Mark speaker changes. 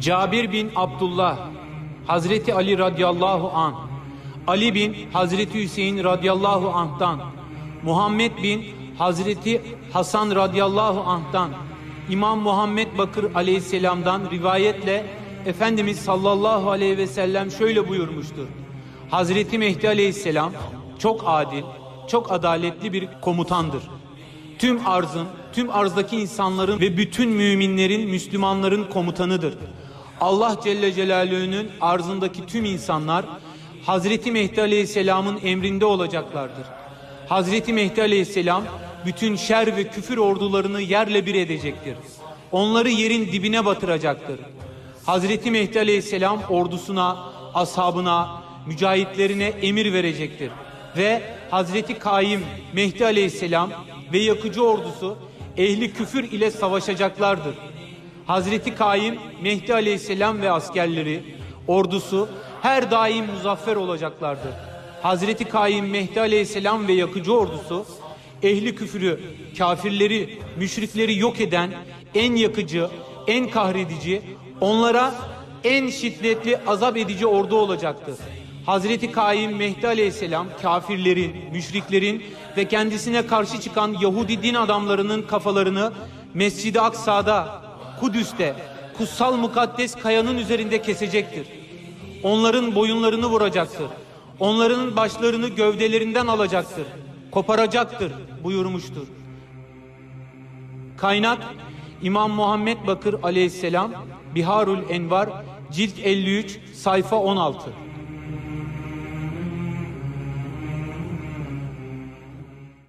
Speaker 1: Cabir bin Abdullah, Hazreti Ali radıyallahu an, Ali bin Hazreti Hüseyin radıyallahu anh'tan, Muhammed bin Hazreti Hasan radıyallahu anh'tan, İmam Muhammed Bakır aleyhisselamdan rivayetle Efendimiz sallallahu aleyhi ve sellem şöyle buyurmuştur. Hazreti Mehdi aleyhisselam çok adil, çok adaletli bir komutandır. Tüm arzın, tüm arzdaki insanların ve bütün müminlerin, Müslümanların komutanıdır. Allah Celle Celaluhu'nun arzındaki tüm insanlar Hazreti Mehdi Aleyhisselam'ın emrinde olacaklardır. Hazreti Mehdi Aleyhisselam bütün şer ve küfür ordularını yerle bir edecektir. Onları yerin dibine batıracaktır. Hazreti Mehdi Aleyhisselam ordusuna, ashabına, mücahitlerine emir verecektir. Ve Hazreti Kaim Mehdi Aleyhisselam ve yakıcı ordusu ehli küfür ile savaşacaklardır. Hazreti Kaim Mehdi Aleyhisselam ve askerleri, ordusu her daim muzaffer olacaklardır. Hazreti Kaim Mehdi Aleyhisselam ve yakıcı ordusu ehli küfürü, kafirleri, müşrikleri yok eden en yakıcı, en kahredici, onlara en şiddetli azap edici ordu olacaktır. Hazreti Kaim Mehdi Aleyhisselam kafirlerin, müşriklerin ve kendisine karşı çıkan Yahudi din adamlarının kafalarını Mescid-i Aksa'da, Kudüs'te, kutsal mukaddes kayanın üzerinde kesecektir. Onların boyunlarını vuracaktır. Onların başlarını gövdelerinden alacaktır. Koparacaktır buyurmuştur. Kaynak İmam Muhammed Bakır Aleyhisselam Biharul Envar cilt 53 sayfa 16